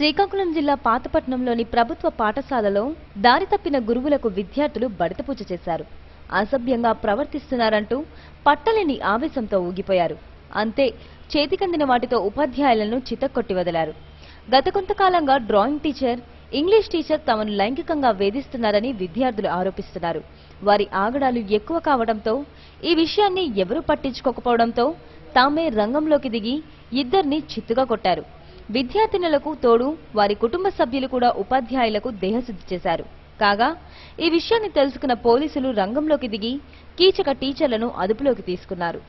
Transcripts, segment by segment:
శ్రీకాకుళం జిల్లా పాతపట్నంలోని ప్రభుత్వ పాఠశాలలో దారి తప్పిన గురువులకు విద్యార్థులు బడతపూజ చేశారు. అసభ్యంగా ప్రవర్తిస్తున్నారంటూ పట్టలేని ఆవేశంతో ఊగిపోయారు. అంతే చేతికందిన వాటితో ఉపాధ్యాయులను చితక్కొట్టి వదిలారు. గత కొంతకాలంగా డ్రాయింగ్ టీచర్ ఇంగ్లీష్ టీచర్ తమను లైంగికంగా వేధిస్తున్నారని విద్యార్థులు ఆరోపిస్తున్నారు. వారి ఆగడాలు ఎక్కువ కావడంతో ఈ విషయాన్ని ఎవరూ పట్టించుకోకపోవడంతో తామే రంగంలోకి దిగి ఇద్దరిని చిత్తుగా కొట్టారు. విద్యార్థినులకు తోడు వారి కుటుంబ సభ్యులు కూడా ఉపాధ్యాయులకు దేహశుద్ధి చేశారు. కాగా ఈ విషయాన్ని తెలుసుకున్న పోలీసులు రంగంలోకి దిగి కీచక టీచర్లను అదుపులోకి తీసుకున్నారు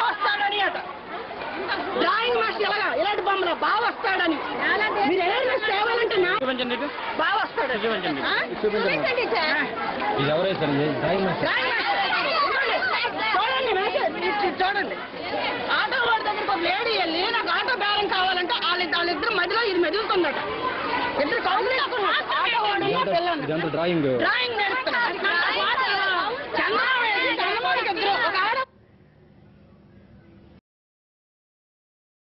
వస్తాడని అట డ్రాయింగ్ మాస్టర్ ఎలాగా ఇలాంటి బొమ్మలు బాగా వస్తాడని మీరు ఎలాంటి మాస్టర్ కావాలంటే నా చూపించండి. వస్తాడు చూపించండి. చూపించండి. ఇది. చూడండి. ఆటో వాడి దగ్గరికి ఒక లేడీ వెళ్ళి నాకు ఆటో బేరం కావాలంటే వాళ్ళ వాళ్ళిద్దరు మధ్యలో ఇది మెదులుతుందట. ఇద్దరు కౌన్సిల్ ఆటో వాడు డ్రాయింగ్. డ్రాయింగ్